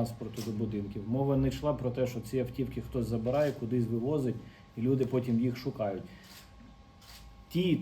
транспорту до будинків. Мова не йшла про те, що ці автівки хтось забирає, кудись вивозить, і люди потім їх шукають. Ті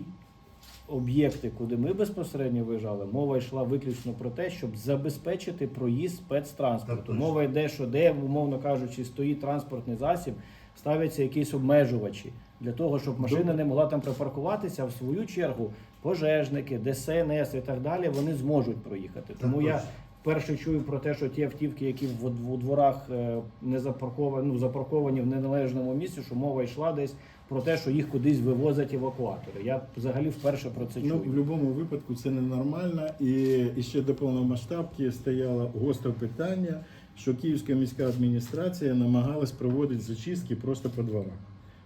об'єкти, куди ми безпосередньо виїжджали, мова йшла виключно про те, щоб забезпечити проїзд спецтранспорту. Мова йде, що де, умовно кажучи, стоїть транспортний засіб, ставляться якісь обмежувачі для того, щоб машина не могла там припаркуватися, а в свою чергу пожежники, ДСНС і так далі, вони зможуть проїхати. Тому я вперше чую про те, що ті автівки, які в, у дворах е, не запарковані, ну, запарковані в неналежному місці, що мова йшла десь про те, що їх кудись вивозять евакуатори. Я взагалі вперше про це Ну, в будь-якому випадку це ненормально. І, і ще до повномасштабки стояло гостре питання, що Київська міська адміністрація намагалась проводити зачистки просто по дворах.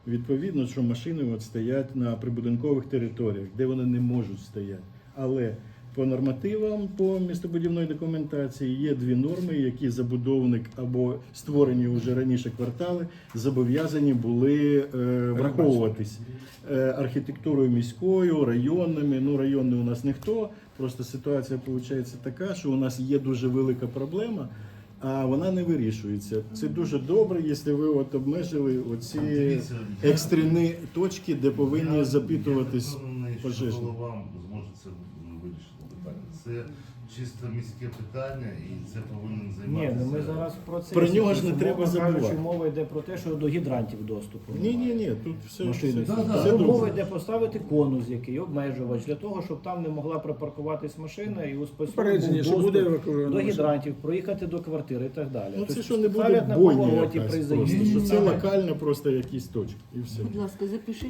Відповідно, що машини от стоять на прибудинкових територіях, де вони не можуть стояти. Але по нормативам, по містобудівної документації є дві норми, які забудовник або створені вже раніше квартали зобов'язані були е, враховуватись е, архітектурою міською, районними. Ну, районні у нас ніхто. Просто ситуація виходить така, що у нас є дуже велика проблема, а вона не вирішується. Це дуже добре, якщо ви от обмежили оці екстрені точки, де повинні запитуватись Я впевнений, що пожежні. голова зможе це вирішити питання. Це чисто міське питання і це повинен Ні, ну ми зараз про це Про нього ж не треба кажучи, забувати. Мова йде про те, що до гідрантів доступу. Ні, ні, ні, тут все, машини. все, Да, да, все Тут добре. мова йде поставити конус, який обмежувач для того, щоб там не могла припаркуватись машина і у спецслужб Попередження, що буде евакуйована до машина. гідрантів, проїхати до квартири і так далі. Ну Тобто це що не буде ставлять на повороті якась при просто, заїзді. що це локально просто якісь точки і все. Будь ласка, запишіть.